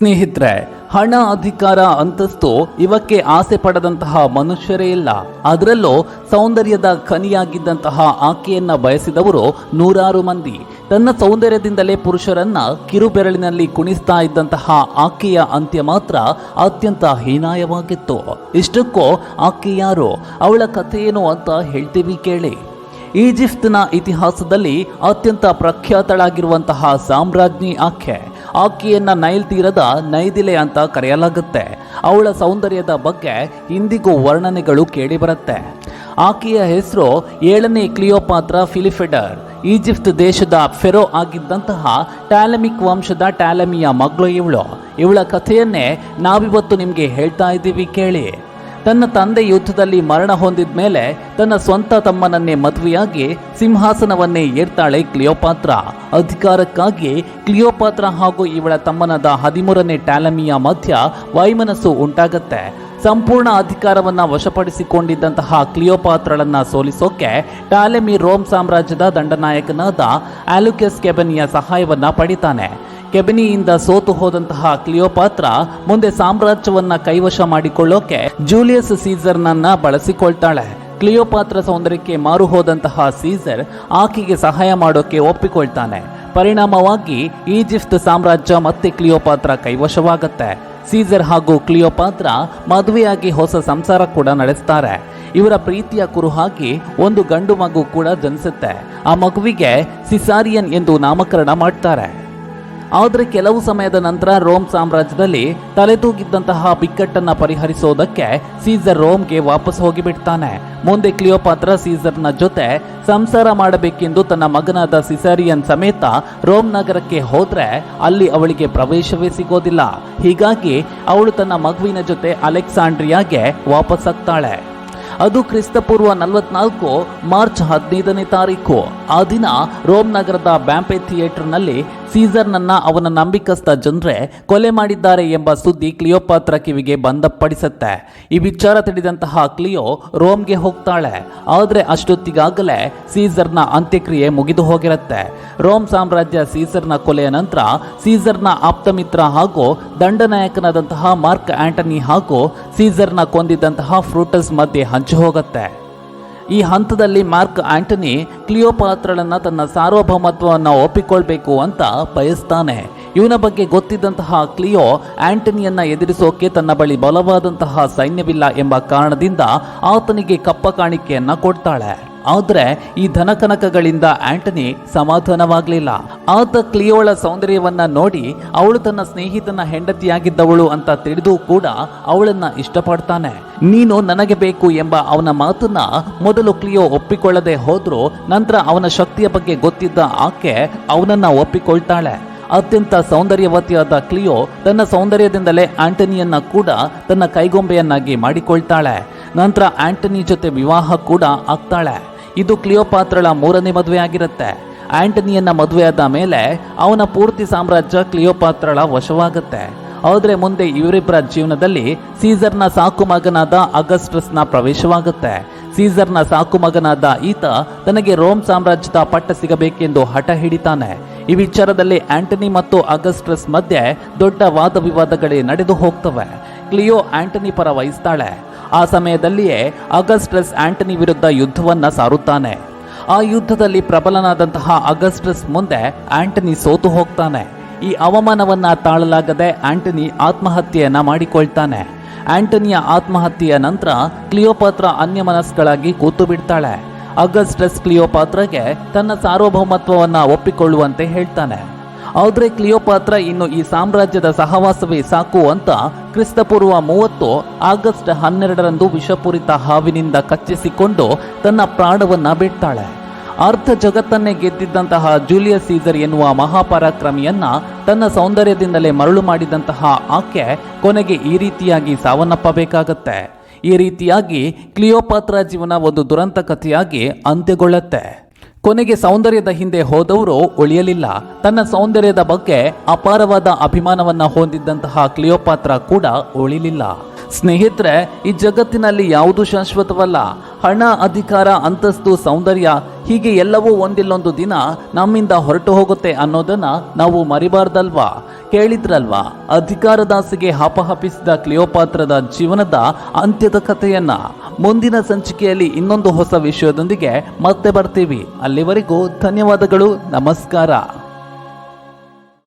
ಸ್ನೇಹಿತರೆ, ಹಣ ಅಧಿಕಾರ ಅಂತಸ್ತು ಇವಕ್ಕೆ ಆಸೆ ಪಡದಂತಹ ಮನುಷ್ಯರೇ ಇಲ್ಲ. ಅದರಲ್ಲೂ ಸೌಂದರ್ಯದ ಖನಿಯಾಗಿದ್ದಂತಹ ಆಕೆಯನ್ನ ಬಯಸಿದವರು ನೂರಾರು ಮಂದಿ. ತನ್ನ ಸೌಂದರ್ಯದಿಂದಲೇ ಪುರುಷರನ್ನ ಕಿರುಬೆರಳಿನಲ್ಲಿ ಕುಣಿಸ್ತಾ ಇದ್ದಂತಹ ಆಕೆಯ ಅಂತ್ಯ ಮಾತ್ರ ಅತ್ಯಂತ ಹೀನಾಯವಾಗಿತ್ತು. ಇಷ್ಟಕ್ಕೂ ಆಕೆ ಯಾರು? ಅವಳ ಕಥೆಯೇನು ಅಂತ ಹೇಳ್ತೀವಿ ಕೇಳಿ. ಈಜಿಪ್ಟ್ನ ಇತಿಹಾಸದಲ್ಲಿ ಅತ್ಯಂತ ಪ್ರಖ್ಯಾತಳಾಗಿರುವಂತಹ ಸಾಮ್ರಾಜ್ಞಿ ಆಕೆ. ಆಕೆಯನ್ನ ನೈಲ್ ತೀರದ ನೈದಿಲೆ ಅಂತ ಕರೆಯಲಾಗುತ್ತೆ. ಅವಳ ಸೌಂದರ್ಯದ ಬಗ್ಗೆ ಇಂದಿಗೂ ವರ್ಣನೆಗಳು ಕೇಳಿಬರುತ್ತೆ. ಆಕೆಯ ಹೆಸರು ಏಳನೇ ಕ್ಲಿಯೋಪಾತ್ರ ಫಿಲಿಫೆಡರ್. ಈಜಿಪ್ಟ್ ದೇಶದ ಫೆರೋ ಆಗಿದ್ದಂತಹ ಟ್ಯಾಲಮಿಕ್ ವಂಶದ ಟ್ಯಾಲಮಿಯ ಮಗಳು ಇವಳು. ಇವಳ ಕಥೆಯನ್ನೇ ನಾವಿವತ್ತು ನಿಮಗೆ ಹೇಳ್ತಾ ಇದ್ದೀವಿ ಕೇಳಿ. ತನ್ನ ತಂದೆ ಯುದ್ಧದಲ್ಲಿ ಮರಣ ಹೊಂದಿದ ಮೇಲೆ ತನ್ನ ಸ್ವಂತ ತಮ್ಮನನ್ನೇ ಮದುವೆಯಾಗಿ ಸಿಂಹಾಸನವನ್ನೇ ಏರ್ತಾಳೆ ಕ್ಲಿಯೋಪಾತ್ರ. ಅಧಿಕಾರಕ್ಕಾಗಿ ಕ್ಲಿಯೋಪಾತ್ರ ಹಾಗೂ ಇವಳ ತಮ್ಮನದ ಹದಿಮೂರನೇ ಟ್ಯಾಲಮಿಯ ಮಧ್ಯ ವೈಮನಸ್ಸು ಉಂಟಾಗತ್ತೆ. ಸಂಪೂರ್ಣ ಅಧಿಕಾರವನ್ನ ವಶಪಡಿಸಿಕೊಂಡಿದ್ದಂತಹ ಕ್ಲಿಯೋಪಾತ್ರಳನ್ನ ಸೋಲಿಸೋಕೆ ಟಾಲೆಮಿ ರೋಮ್ ಸಾಮ್ರಾಜ್ಯದ ದಂಡನಾಯಕನಾದ ಆಲುಕೆಸ್ ಕೆಬನಿಯ ಸಹಾಯವನ್ನ ಪಡಿತಾನೆ. ಕೆಬನಿಯಿಂದ ಸೋತು ಹೋದಂತಹ ಕ್ಲಿಯೋಪಾತ್ರ ಮುಂದೆ ಸಾಮ್ರಾಜ್ಯವನ್ನ ಕೈವಶ ಮಾಡಿಕೊಳ್ಳೋಕೆ ಜೂಲಿಯಸ್ ಸೀಸರ್ನನ್ನ ಬಳಸಿಕೊಳ್ತಾಳೆ. ಕ್ಲಿಯೋಪಾತ್ರ ಸೌಂದರ್ಯಕ್ಕೆ ಮಾರು ಹೋದಂತಹ ಸೀಸರ್ ಆಕೆಗೆ ಸಹಾಯ ಮಾಡೋಕೆ ಒಪ್ಪಿಕೊಳ್ತಾನೆ. ಪರಿಣಾಮವಾಗಿ ಈಜಿಪ್ಟ್ ಸಾಮ್ರಾಜ್ಯ ಮತ್ತೆ ಕ್ಲಿಯೋಪಾತ್ರ ಕೈವಶವಾಗುತ್ತೆ. ಸೀಸರ್ ಹಾಗೂ ಕ್ಲಿಯೋಪಾತ್ರ ಮದುವೆಯಾಗಿ ಹೊಸ ಸಂಸಾರ ಕೂಡ ನಡೆಸ್ತಾರೆ. ಇವರ ಪ್ರೀತಿಯ ಕುರುಹಾಗಿ ಒಂದು ಗಂಡು ಮಗು ಕೂಡ ಜನಿಸುತ್ತೆ. ಆ ಮಗುವಿಗೆ ಸಿಸಾರಿಯನ್ ಎಂದು ನಾಮಕರಣ ಮಾಡ್ತಾರೆ. ಆದರೆ ಕೆಲವು ಸಮಯದ ನಂತರ ರೋಮ್ ಸಾಮ್ರಾಜ್ಯದಲ್ಲಿ ತಲೆದೂಗಿದ್ದಂತಹ ಬಿಕ್ಕಟ್ಟನ್ನು ಪರಿಹರಿಸೋದಕ್ಕೆ ಸೀಸರ್ ರೋಮ್ಗೆ ವಾಪಸ್ ಹೋಗಿಬಿಡ್ತಾನೆ. ಮುಂದೆ ಕ್ಲಿಯೋಪಾತ್ರ ಸೀಸರ್ನ ಜೊತೆ ಸಂಸಾರ ಮಾಡಬೇಕೆಂದು ತನ್ನ ಮಗನಾದ ಸಿಸಾರಿಯನ್ ಸಮೇತ ರೋಮ್ ನಗರಕ್ಕೆ ಹೋದ್ರೆ ಅಲ್ಲಿ ಅವಳಿಗೆ ಪ್ರವೇಶವೇ ಸಿಗೋದಿಲ್ಲ. ಹೀಗಾಗಿ ಅವಳು ತನ್ನ ಮಗುವಿನ ಜೊತೆ ಅಲೆಕ್ಸಾಂಡ್ರಿಯಾಗೆ ವಾಪಸ್ಸಾಗ್ತಾಳೆ ಅದು ಕ್ರಿಸ್ತಪೂರ್ವ ನಲವತ್ನಾಲ್ಕು ಮಾರ್ಚ್ ಹದಿನೈದನೇ ತಾರೀಕು. ಆ ದಿನ ರೋಮ್ ನಗರದ ಬ್ಯಾಂಪೆ ಥಿಯೇಟರ್ನಲ್ಲಿ ಸೀಸರ್ನನ್ನ ಅವನ ನಂಬಿಕಸ್ಥ ಜನರೇ ಕೊಲೆ ಮಾಡಿದ್ದಾರೆ ಎಂಬ ಸುದ್ದಿ ಕ್ಲಿಯೋಪಾತ್ರ ಕಿವಿಗೆ ಬಂದಪಡಿಸುತ್ತೆ ಈ ವಿಚಾರ ತಿಳಿದಂತಹ ಕ್ಲಿಯೋ ರೋಮ್ಗೆ ಹೋಗ್ತಾಳೆ. ಆದರೆ ಅಷ್ಟೊತ್ತಿಗಾಗಲೇ ಸೀಸರ್ನ ಅಂತ್ಯಕ್ರಿಯೆ ಮುಗಿದು ಹೋಗಿರುತ್ತೆ. ರೋಮ್ ಸಾಮ್ರಾಜ್ಯ ಸೀಸರ್ನ ಕೊಲೆಯ ನಂತರ ಸೀಸರ್ನ ಆಪ್ತಮಿತ್ರ ಹಾಗೂ ದಂಡನಾಯಕನಾದಂತಹ ಮಾರ್ಕ್ ಆಂಟನಿ ಹಾಗೂ ಸೀಸರ್ನ ಕೊಂದಿದ್ದಂತಹ ಫ್ರೂಟಸ್ ಮಧ್ಯೆ ಹಂಚು ಹೋಗುತ್ತೆ. ಈ ಹಂತದಲ್ಲಿ ಮಾರ್ಕ್ ಆಂಟನಿ ಕ್ಲಿಯೋಪಾತ್ರಳನ್ನು ತನ್ನ ಸಾರ್ವಭೌಮತ್ವವನ್ನು ಒಪ್ಪಿಕೊಳ್ಬೇಕು ಅಂತ ಬಯಸ್ತಾನೆ. ಇವನ ಬಗ್ಗೆ ಗೊತ್ತಿದ್ದಂತಹ ಕ್ಲಿಯೋ ಆಂಟನಿಯನ್ನ ಎದುರಿಸೋಕೆ ತನ್ನ ಬಳಿ ಬಲವಾದಂತಹ ಸೈನ್ಯವಿಲ್ಲ ಎಂಬ ಕಾರಣದಿಂದ ಆತನಿಗೆ ಕಪ್ಪ ಕಾಣಿಕೆಯನ್ನ ಕೊಡ್ತಾಳೆ. ಆದ್ರೆ ಈ ಧನಕನಕಗಳಿಂದ ಆಂಟನಿ ಸಮಾಧಾನವಾಗಲಿಲ್ಲ. ಆತ ಕ್ಲಿಯೋಳ ಸೌಂದರ್ಯವನ್ನ ನೋಡಿ ಅವಳು ತನ್ನ ಸ್ನೇಹಿತನ ಹೆಂಡತಿಯಾಗಿದ್ದವಳು ಅಂತ ತಿಳಿದು ಕೂಡ ಅವಳನ್ನ ಇಷ್ಟಪಡ್ತಾನೆ. ನೀನು ನನಗೆ ಬೇಕು ಎಂಬ ಅವನ ಮಾತನ್ನ ಮೊದಲು ಕ್ಲಿಯೋ ಒಪ್ಪಿಕೊಳ್ಳದೆ ಹೋದ್ರು ನಂತರ ಅವನ ಶಕ್ತಿಯ ಬಗ್ಗೆ ಗೊತ್ತಿದ್ದ ಆಕೆ ಅವನನ್ನ ಒಪ್ಪಿಕೊಳ್ತಾಳೆ. ಅತ್ಯಂತ ಸೌಂದರ್ಯವತಿಯಾದ ಕ್ಲಿಯೋ ತನ್ನ ಸೌಂದರ್ಯದಿಂದಲೇ ಆಂಟನಿಯನ್ನ ಕೂಡ ತನ್ನ ಕೈಗೊಂಬೆಯನ್ನಾಗಿ ಮಾಡಿಕೊಳ್ತಾಳೆ. ನಂತರ ಆಂಟನಿ ಜೊತೆ ವಿವಾಹ ಕೂಡ ಆಗ್ತಾಳೆ. ಇದು ಕ್ಲಿಯೋಪಾತ್ರಳ ಮೂರನೇ ಮದುವೆ ಆಗಿರುತ್ತೆ ಆಂಟನಿಯನ್ನ ಮದುವೆಯಾದ ಮೇಲೆ ಅವನ ಪೂರ್ತಿ ಸಾಮ್ರಾಜ್ಯ ಕ್ಲಿಯೋಪಾತ್ರಳ ವಶವಾಗುತ್ತೆ. ಆದರೆ ಮುಂದೆ ಇವರಿಬ್ಬರ ಜೀವನದಲ್ಲಿ ಸೀಸರ್ನ ಸಾಕು ಮಗನಾದ ಅಗಸ್ಟಸ್ನ ಪ್ರವೇಶವಾಗುತ್ತೆ. ಸೀಸರ್ನ ಸಾಕು ಮಗನಾದ ಈತ ತನಗೆ ರೋಮ್ ಸಾಮ್ರಾಜ್ಯದ ಪಟ್ಟ ಸಿಗಬೇಕೆಂದು ಹಠ ಹಿಡಿತಾನೆ. ಈ ವಿಚಾರದಲ್ಲಿ ಆಂಟನಿ ಮತ್ತು ಅಗಸ್ಟಸ್ ಮಧ್ಯೆ ದೊಡ್ಡ ವಾದ ವಿವಾದಗಳೇ ನಡೆದು ಹೋಗ್ತವೆ. ಕ್ಲಿಯೋ ಆಂಟನಿ ಪರ ವಹಿಸ್ತಾಳೆ. ಆ ಸಮಯದಲ್ಲಿಯೇ ಅಗಸ್ಟಸ್ ಆಂಟನಿ ವಿರುದ್ಧ ಯುದ್ಧವನ್ನ ಸಾರುತ್ತಾನೆ. ಆ ಯುದ್ಧದಲ್ಲಿ ಪ್ರಬಲನಾದಂತಹ ಅಗಸ್ಟಸ್ ಮುಂದೆ ಆಂಟನಿ ಸೋತು ಹೋಗ್ತಾನೆ. ಈ ಅವಮಾನವನ್ನ ತಾಳಲಾಗದೆ ಆಂಟನಿ ಆತ್ಮಹತ್ಯೆಯನ್ನ ಮಾಡಿಕೊಳ್ತಾನೆ. ಆಂಟನಿಯ ಆತ್ಮಹತ್ಯೆಯ ನಂತರ ಕ್ಲಿಯೋಪಾತ್ರ ಅನ್ಯಮನಸ್ಗಳಾಗಿ ಕೂತು ಬಿಡ್ತಾಳೆ. ಅಗಸ್ಟಸ್ ಕ್ಲಿಯೋಪಾತ್ರಗೆ ತನ್ನ ಸಾರ್ವಭೌಮತ್ವವನ್ನ ಒಪ್ಪಿಕೊಳ್ಳುವಂತೆ ಹೇಳ್ತಾನೆ. ಆದರೆ ಕ್ಲಿಯೋಪಾತ್ರ ಇನ್ನು ಈ ಸಾಮ್ರಾಜ್ಯದ ಸಹವಾಸವೇ ಸಾಕು ಅಂತ ಕ್ರಿಸ್ತಪೂರ್ವ ಮೂವತ್ತು ಆಗಸ್ಟ್ ಹನ್ನೆರಡರಂದು ವಿಷಪೂರಿತ ಹಾವಿನಿಂದ ಕಚ್ಚಿಸಿಕೊಂಡು ತನ್ನ ಪ್ರಾಣವನ್ನ ಬಿಡ್ತಾಳೆ. ಅರ್ಧ ಜಗತ್ತನ್ನೇ ಗೆದ್ದಿದ್ದಂತಹ ಜೂಲಿಯಸ್ ಸೀಸರ್ ಎನ್ನುವ ಮಹಾಪರಾಕ್ರಮಿಯನ್ನ ತನ್ನ ಸೌಂದರ್ಯದಿಂದಲೇ ಮರಳು ಮಾಡಿದಂತಹ ಆಕೆ ಕೊನೆಗೆ ಈ ರೀತಿಯಾಗಿ ಸಾವನ್ನಪ್ಪಬೇಕಾಗತ್ತೆ. ಈ ರೀತಿಯಾಗಿ ಕ್ಲಿಯೋಪಾತ್ರ ಜೀವನ ಒಂದು ದುರಂತ ಕಥೆಯಾಗಿ ಅಂತ್ಯಗೊಳ್ಳುತ್ತೆ. ಕೊನೆಗೆ ಸೌಂದರ್ಯದ ಹಿಂದೆ ಹೋದವರು ಉಳಿಯಲಿಲ್ಲ. ತನ್ನ ಸೌಂದರ್ಯದ ಬಗ್ಗೆ ಅಪಾರವಾದ ಅಭಿಮಾನವನ್ನ ಹೊಂದಿದ್ದಂತಹ ಕ್ಲಿಯೋಪಾತ್ರ ಕೂಡ ಉಳಿಲಿಲ್ಲ. ಸ್ನೇಹಿತರೆ, ಈ ಜಗತ್ತಿನಲ್ಲಿ ಯಾವುದು ಶಾಶ್ವತವಲ್ಲ? ಹಣ, ಅಧಿಕಾರ, ಅಂತಸ್ತು, ಸೌಂದರ್ಯ, ಹೀಗೆ ಎಲ್ಲವೂ ಒಂದಿಲ್ಲೊಂದು ದಿನ ನಮ್ಮಿಂದ ಹೊರಟು ಹೋಗುತ್ತೆ ಅನ್ನೋದನ್ನ ನಾವು ಮರಿಬಾರ್ದಲ್ವಾ? ಕೇಳಿದ್ರಲ್ವಾ? ಅಧಿಕಾರದಾಸೆಗೆ ಹಪಹಪಿಸಿದ ಕ್ಲಿಯೋಪಾತ್ರದ ಜೀವನದ ಅಂತ್ಯದ ಕಥೆಯನ್ನ. ಮುಂದಿನ ಸಂಚಿಕೆಯಲ್ಲಿ ಇನ್ನೊಂದು ಹೊಸ ವಿಷಯದೊಂದಿಗೆ ಮತ್ತೆ ಬರ್ತೀವಿ. ಅಲ್ಲಿವರೆಗೂ ಧನ್ಯವಾದಗಳು, ನಮಸ್ಕಾರ.